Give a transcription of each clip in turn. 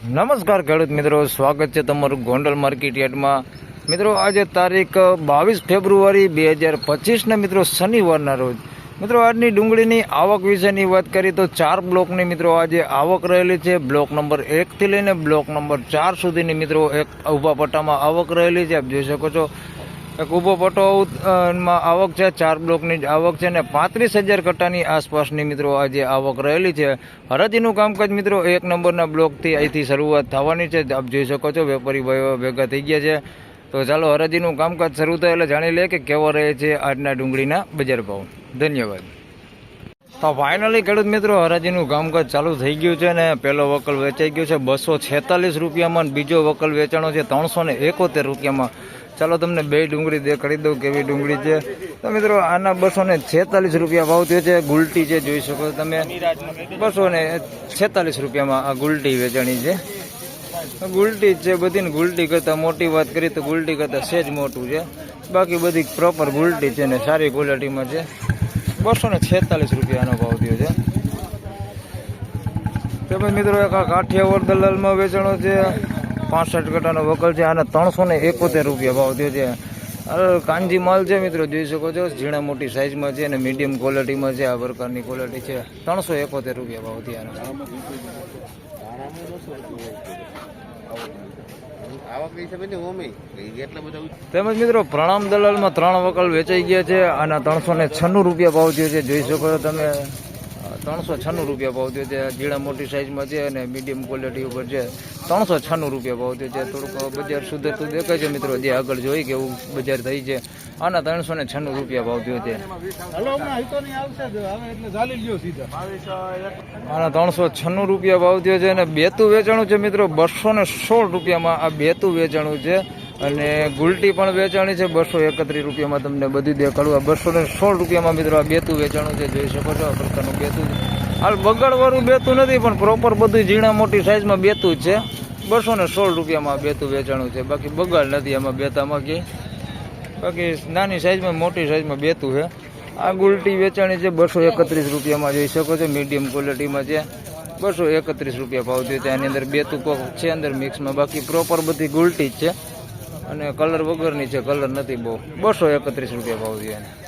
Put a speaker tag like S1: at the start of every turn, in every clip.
S1: નમસ્કાર ખેડૂત મિત્રો, સ્વાગત છે તમારું ગોંડલ માર્કેટ યાર્ડમાં. મિત્રો, આજે તારીખ બાવીસ ફેબ્રુઆરી બે હજાર પચીસના મિત્રો શનિવારના રોજ. મિત્રો, આજની ડુંગળીની આવક વિશેની વાત કરીએ તો ચાર બ્લોકની મિત્રો આજે આવક રહેલી છે. બ્લોક નંબર એકથી લઈને બ્લોક નંબર ચાર સુધીની મિત્રો એક ઊભા પટ્ટામાં આવક રહેલી છે. આપ જોઈ શકો છો એક ઊભો પટો માં આવક છે, ચાર બ્લોકની જ આવક છે ને પાંત્રીસ હજાર કટ્ટાની આસપાસની મિત્રો આજે આવક રહેલી છે. હરાજીનું કામકાજ મિત્રો એક નંબરના બ્લોકથી અહીંથી શરૂઆત થવાની છે. આપ જોઈ શકો છો, વેપારી ભાઈઓ ભેગા થઈ ગયા છે. તો ચાલો હરાજીનું કામકાજ શરૂ થાય એટલે જાણી લે કે કેવો રહે છે આજના ડુંગળીના બજાર ભાવ. ધન્યવાદ. તો ફાઇનલી ખેડૂત મિત્રો, હરાજીનું કામકાજ ચાલુ થઈ ગયું છે ને પહેલો વકલ વેચાઈ ગયો છે. બસો છેતાલીસ રૂપિયામાં બીજો વકલ વેચાણો છે ત્રણસો ને એકોતેર રૂપિયામાં. ચાલો તમને બે ડુંગળી કરી દઉં કેવી ડુંગળી છે. તો મિત્રો, આના બસો ને છેતાલીસ રૂપિયા ભાવ થયો છે. ગુલટી છે, જોઈ શકો તમે. બસો ને છેતાલીસ રૂપિયામાં આ ગુલટી વેચાણી છે. ગુલટી છે બધી ગુલટી કરતાં મોટી વાત કરીએ તો ગુલટી કરતાં સેજ મોટું છે. બાકી બધી પ્રોપર ગુલટી છે ને સારી ક્વોલિટીમાં છે. બસો ને છેતાલીસ રૂપિયાનો ભાવ થયો છે. તેમજ મિત્રો, એક કાઠિયાવાડ દલાલમાં વેચાણો છે. પાસઠ ગટાનો વકલ છે આને ત્રણસો ને એકોતેર રૂપિયા ભાવ થયો છે. કાંજી માલ છે મિત્રો જોઈ શકો છો ઝીણા મોટી સાઇઝમાં છે અને મીડિયમ ક્વોલિટીમાં છે આ પ્રકારની ક્વોલિટી છે. ત્રણસો એકોતેર રૂપિયા ભાવ થયા તેમજ મિત્રો પ્રણામ દલાલમાં ત્રણ વકલ વેચાઈ ગયા છે અને ત્રણસો ને છન્નું રૂપિયા ભાવ થયો છે. જોઈ શકો છો તમે ત્રણસો છન્નું રૂપિયા ભાવ થયો છે. ઝીણા મોટી સાઇઝમાં છે અને મીડિયમ ક્વોલિટી ઉપર છે. ત્રણસો છન્નું રૂપિયા ભાવ થયો છે. થોડુંક બજાર સુધરતું દેખાય છે મિત્રો. જે આગળ જોઈ કે એવું બજાર થઈ છે. આના ત્રણસો ને છન્નું રૂપિયા ભાવ થયો છે. આના ત્રણસો છન્નું રૂપિયા ભાવ થયો છે અને બેતું વેચાણું છે મિત્રો. બસો ને સોળ રૂપિયામાં આ બેતું વેચાણું છે. અને ગુલટી પણ વેચાણી છે. બસો એકત્રીસ રૂપિયામાં તમને બધી દેખાડું. આ બસો ને સોળ રૂપિયામાં મિત્રો આ બેતું વેચાણું છે. જોઈ શકો છો આ પ્રકારનું બેતું હાલ બગડવાળું બેતું નથી પણ પ્રોપર બધું ઝીણા મોટી સાઇઝમાં બેતું જ છે. બસો ને સોળ રૂપિયામાં બેતું વેચાણું છે. બાકી બગાડ નથી એમાં બેતામાં કે. બાકી નાની સાઇઝમાં મોટી સાઇઝમાં બેતું છે. આ ગુલટી વેચાણી છે, બસો એકત્રીસ રૂપિયામાં જોઈ શકો છો. મીડિયમ ક્વોલિટીમાં છે. બસો એકત્રીસ રૂપિયા ભાવ થયો છે આની અંદર બેતું કોક છે અંદર મિક્સમાં બાકી પ્રોપર બધી ગુલટી જ છે. અને કલર વગરની છે. કલર નથી બહુ. બસો એકત્રીસ રૂપિયા ભાવ થયા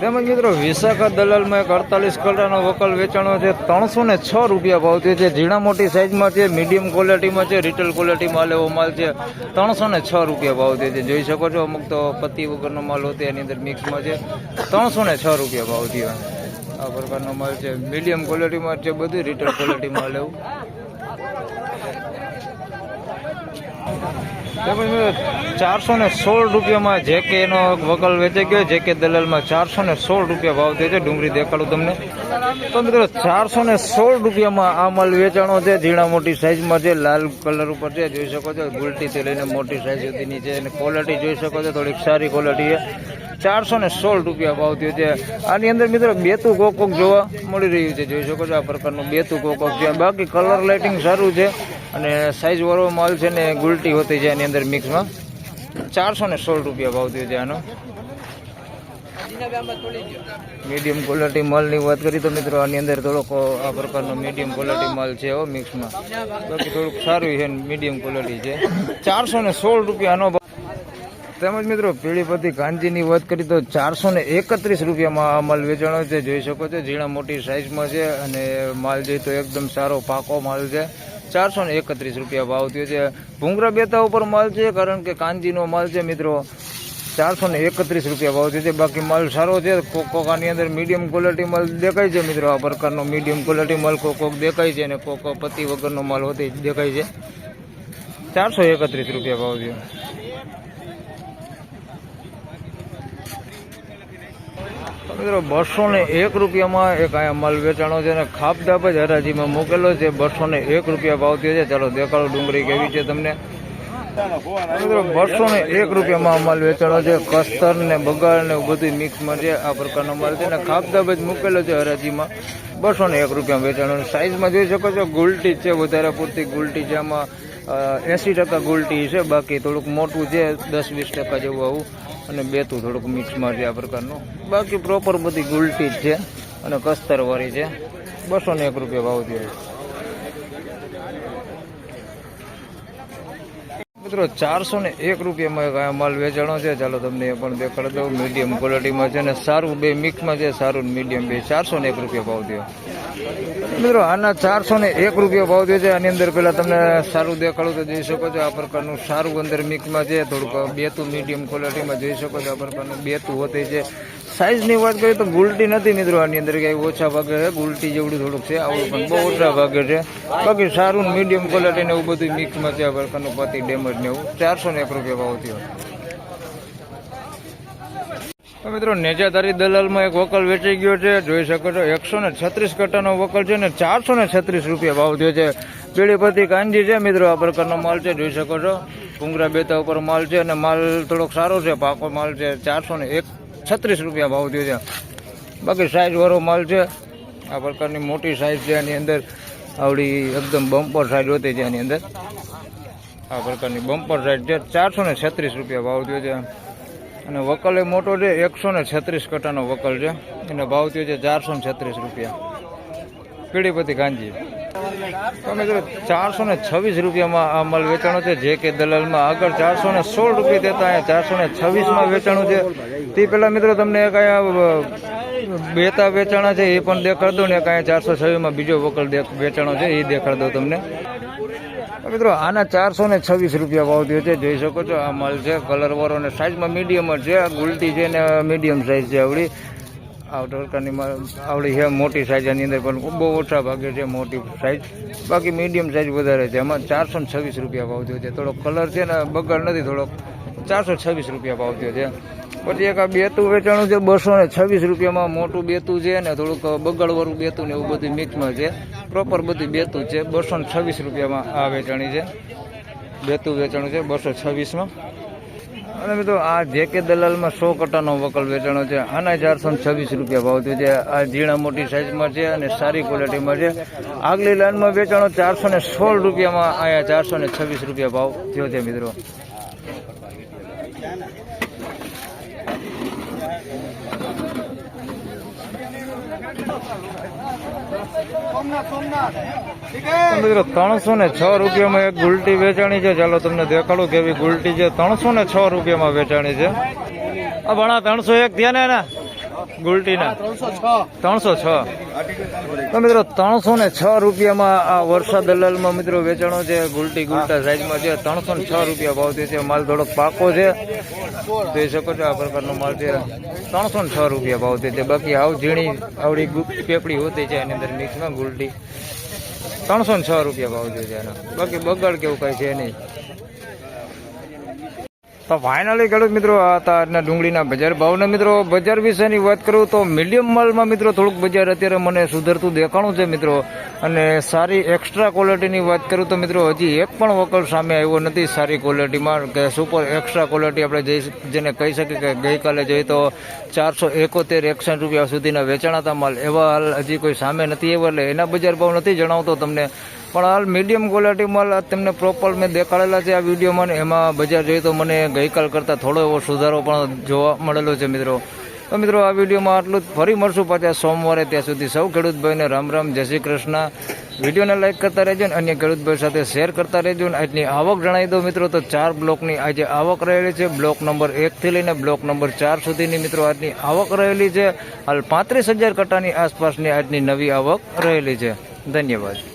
S1: તેમજ મિત્રો, વિશાખા દલાલમાં એક અડતાલીસ કલરનો વકલ વેચાણો છે. ત્રણસો ને છ રૂપિયા ભાવ થયો છે. ઝીણા મોટી સાઇઝમાં છે, મીડિયમ ક્વોલિટીમાં છે રિટેલ ક્વોલિટીમાં લેવો માલ છે. ત્રણસો ને છ રૂપિયા ભાવ થયો છે. જોઈ શકો છો, અમુક તો પત્તી વગરનો માલ હોતો, એની અંદર મિક્સમાં છે. ત્રણસો ને છ રૂપિયા ભાવ થયો. આ પ્રકારનો માલ છે. મીડિયમ ક્વોલિટીમાં છે બધું રિટેલ ક્વોલિટીમાં લેવું ચારસો ને સોળ રૂપિયામાં જે કે એનો વકલ વેચાઈ ગયો, જે કે દલાલમાં ચારસો ને સોળ રૂપિયા ભાવ થયો છે. ડુંગળી દેખાડું તમને. તો મિત્રો, ચારસો ને સોળ રૂપિયામાં આ માલ વેચાણો છે. ઝીણા મોટી સાઇઝમાં છે, લાલ કલર ઉપર છે. જોઈ શકો છો, ગુલટીથી લઈને મોટી સાઇઝ સુધીની છે. અને ક્વોલિટી જોઈ શકો છો, થોડીક સારી ક્વોલિટી છે. ચારસો ને સોળ રૂપિયા ભાવ થયો છે. આની અંદર મિત્રો, બેતું કોક કોક જોવા મળી રહ્યું છે. જોઈ શકો છો, આ પ્રકારનું બેતું કોક કોક છે. બાકી કલર લાઇટિંગ સારું છે. અને સાઇઝવાળો માલ છે ને ગુલટી હોતી છે એની અંદર મિક્સમાં ચારસો ને સોળ રૂપિયા ભાવ થયો છે આનો. મીડિયમ ક્વોલિટી માલની વાત કરીએ તો મિત્રો, આની અંદર થોડોક આ પ્રકારનો મીડિયમ ક્વોલિટી માલ છે હો મિક્સમાં બાકી થોડુંક સારું છે મીડિયમ ક્વોલિટી છે. ચારસો ને સોળ રૂપિયાનો ભાવ. તેમજ મિત્રો, પીળીપતિ કાંજીની વાત કરી તો ચારસો ને એકત્રીસ રૂપિયામાં આ માલ વેચાણો છે. જોઈ શકો છો, ઝીણા મોટી સાઇઝમાં છે અને માલ જોઈએ તો એકદમ સારો પાકો માલ છે. ચારસો ને એકત્રીસ રૂપિયા ભાવ થયો છે. ભૂંગરા બેતા ઉપર માલ છે, કારણ કે કાંજીનો માલ છે મિત્રો. ચારસો ને એકત્રીસ રૂપિયા ભાવ થયો છે. બાકી માલ સારો છે. કોકોકાની કોક અંદર મીડિયમ ક્વોલિટી માલ દેખાય છે મિત્રો. આ પ્રકારનો મીડિયમ ક્વોલિટી માલ કોકોક કોક દેખાય છે અને કોક પતિ વગરનો માલ હોતી દેખાય છે. ચારસો એકત્રીસ રૂપિયા ભાવ થયો. મિત્રો બસો ને એક રૂપિયામાં એક અહીંયા માલ વેચાણો છે અને ખાપદાપ જ હરાજીમાં મૂકેલો છે. બસો ને એક રૂપિયા ભાવ થયો છે ચાલો દેખાડો ડુંગળી કેવી છે તમને. મિત્રો બસો ને એક રૂપિયામાં માલ વેચાણો છે. કસ્તર ને બગાડ ને બધું મિક્સમાં છે. આ પ્રકારનો માલ છે અને ખાપદાબ જ મૂકેલો છે હરાજીમાં બસો ને એક રૂપિયામાં વેચાણો સાઇઝમાં જોઈ શકો છો, ગુલટી છે, વધારે પૂરતી ગુલટી છે. આમાં એંસી ટકા ગુલટી છે. બાકી થોડુંક મોટું છે, દસ વીસ ટકા જેવું આવું. અને બેતું થોડુંક મિક્સમાં છે આ પ્રકારનું. બાકી પ્રોપર બધી ગુલટી જ છે અને કસ્તરવાળી છે. બસો ને એક રૂપિયા ભાવ થયો મિત્રો, ચારસો ને એક રૂપિયામાં એક આ માલ વેચાણો છે. ચાલો તમને એ પણ દેખાડી દઉં. મીડિયમ ક્વોલિટીમાં છે ને સારું બે મિક્સમાં છે, સારું મીડિયમ બે. ચારસો ને એક રૂપિયા ભાવ થયો. મિત્રો, આના ચારસો ને એક રૂપિયા ભાવ થયો છે. આની અંદર પેલા તમને સારું દેખાડું તો જોઈ શકો છો. આ પ્રકારનું સારું અંદર મિક્સમાં છે. થોડુંક બેતું મીડિયમ ક્વોલિટીમાં જોઈ શકો છો. આ પ્રકારનું બેતું હોતી છે. સાઇઝની વાત કરીએ તો ગુલટી નથી મિત્રો આની અંદર. કંઈ ઓછા ભાગે છે. ગુલટી જેવડું થોડુંક છે. આવું પણ બહુ ઓછા ભાગે છે. બાકી સારું મીડિયમ ક્વોલિટી ને એવું બધું મિક્સમાં છે. આ પ્રકારનું પતિ ડેમેજ ને એવું. ચારસો ને એક રૂપિયા ભાવ થયો. મિત્રો, નેજાધારી દલાલમાં એક વકલ વેચાઈ ગયો છે. જોઈ શકો છો, એકસો ને છત્રીસ કટ્ટાનો વકલ છે ને ચારસો ને છત્રીસ રૂપિયા ભાવ થયો છે. પીળીપતિ કાંજી છે મિત્રો, આ પ્રકારનો માલ છે. જોઈ શકો છો ભૂંગરા બેતા ઉપર માલ છે અને માલ થોડોક સારો છે, પાકો માલ છે. ચારસો ને એક છત્રીસ રૂપિયા ભાવ થયો છે. બાકી સાઈઝવાળો માલ છે. આ પ્રકારની મોટી સાઈઝ છે એની અંદર. આવડી એકદમ બમ્પર સાઈઝ હોતી છે એની અંદર. આ પ્રકારની બમ્પર સાઈઝ છે. ચારસો ને છત્રીસ રૂપિયા ભાવ થયો છે. અને વકલ એ મોટો છે, એકસો ને છત્રીસ કટાનો વકલ છે. એનો ભાવ થયો છે ચારસો ને છત્રીસ રૂપિયા. પીડીપતિ ગાંધી તમે મિત્રો ચારસો ને છવ્વીસ રૂપિયામાં આ માલ વેચાણો છે, જે કે દલાલમાં આગળ ચારસો ને સોળ રૂપિયા દેતા, અહીંયા ચારસો ને છવ્વીસમાં વેચાણું છે. તે પહેલાં મિત્રો તમને એક બેતા વેચાણા છે, એ પણ દેખાડ દઉં ને એક ચારસો છવ્વીસમાં બીજો વકલ વેચાણો છે, એ દેખાડ દઉં તમને. મિત્રો, આના ચારસો ને છવ્વીસ રૂપિયા ભાવ થયો છે. જોઈ શકો છો, આ માલ છે કલર વાળો ને સાઈઝમાં મીડિયમ જ છે. ગુલટી છે ને મીડિયમ સાઈઝ છે આવડી. આ પ્રકારની આવડી છે, મોટી સાઈઝ એની અંદર, પણ બહુ ઓછા ભાગે છે, મોટી સાઈઝ બાકી મીડિયમ સાઈઝ વધારે છે. એમાં ચારસો છવ્વીસ રૂપિયા ભાવ થયો છે. થોડોક કલર છે ને બગાડ નથી, થોડોક ચારસો છવ્વીસ રૂપિયા ભાવ થયો છે. પછી એક આ બેતું વેચાણું છે, બસો ને છવ્વીસ રૂપિયામાં મોટું બેતું છે ને થોડુંક બગડવાળું બેતું ને એવું બધું મિક્સમાં છે. પ્રોપર બધું બેતું છે, બસો ને છવ્વીસ રૂપિયામાં આ વેચાણી છે. બેતું વેચાણું છે, બસો છવ્વીસમાં. અને મિત્રો, આ જે કે દલાલમાં સો કટાનો વકલ વેચાણો છે, આના ચારસો છવ્વીસ રૂપિયા ભાવ થયો છે. આ ઝીણા મોટી સાઇઝમાં છે અને સારી ક્વોલિટીમાં છે. આગલી લાઇનમાં વેચાણો ચારસો ને સોળ રૂપિયામાં, અહીંયા ચારસો ને છવ્વીસ રૂપિયા ભાવ થયો છે, મિત્રો. મિત્રો ત્રણસો ને છ રૂપિયામાં એક ગુલટી વેચાણી છે. ચાલો તમને દેખાડું કેવી ગુલટી છે. ત્રણસો ને છ રૂપિયામાં વેચાણી છે. ભણા ત્રણસો એક થયા ને ગુલટીના. ત્રણસો છ. તો મિત્રો ત્રણસો ને છ રૂપિયામાં આ વર્ષા દલાલમાં મિત્રો વેચાણો છે ગુલટી ગુલટા સાઈઝમાં છે ત્રણસો ને છ રૂપિયા ભાવ છે માલ થોડો પાકો છે. જોઈ શકો છો આ પ્રકારનો માલ છે. ત્રણસો ને છ રૂપિયા ભાવ છે. બાકી આવ ઝીણી આવડી પેપડી હોતી છે એની અંદર મિક્સમાં ગુલટી. ત્રણસો ને છ રૂપિયા ભાવ છે એનો. બાકી બગાડ કેવું કઈ છે નહીં. તો ફાઇનલી ખેડૂત મિત્રો હતા અને ડુંગળીના બજાર ભાવના મિત્રો, બજાર વિશેની વાત કરું તો મીડિયમ માલમાં મિત્રો થોડુંક બજાર અત્યારે મને સુધરતું દેખાણું છે મિત્રો. અને સારી એક્સ્ટ્રા ક્વોલિટીની વાત કરું તો મિત્રો, હજી એક પણ વકલ સામે આવ્યો નથી સારી ક્વોલિટીમાં કે સુપર એક્સ્ટ્રા ક્વોલિટી આપણે જઈ જેને કહી શકીએ કે ગઈકાલે જોઈએ તો ચારસો એકોતેર એકસઠ રૂપિયા સુધીના વેચાણ હતા માલ. એવા હાલ હજી કોઈ સામે નથી આવ્યો, એટલે એના બજાર ભાવ નથી જણાવતો તમને. પણ હાલ મીડિયમ ક્વોલિટી માલ તમને પ્રોપર મેં દેખાડેલા છે આ વિડીયોમાં એમાં બજાર જોઈએ તો મને ગઈકાલ કરતાં થોડો એવો સુધારો પણ જોવા મળેલો છે મિત્રો. તો મિત્રો આ વિડીયોમાં આટલું જ. ફરી મળશું પાછા સોમવારે ત્યાં સુધી. સૌ ખેડૂતભાઈને રામ રામ. જય શ્રી કૃષ્ણ. વિડીયોને લાઇક કરતા રહેજો ને અન્ય ખેડૂતભાઈ સાથે શેર કરતા રહેજો ને આજની આવક જણાવી દો મિત્રો. તો ચાર બ્લોકની આજે આવક રહેલી છે. બ્લોક નંબર એકથી લઈને બ્લોક નંબર ચાર સુધીની મિત્રો આજની આવક રહેલી છે. હાલ પાંત્રીસ હજાર કટ્ટાની આસપાસની આજની નવી આવક રહેલી છે. ધન્યવાદ.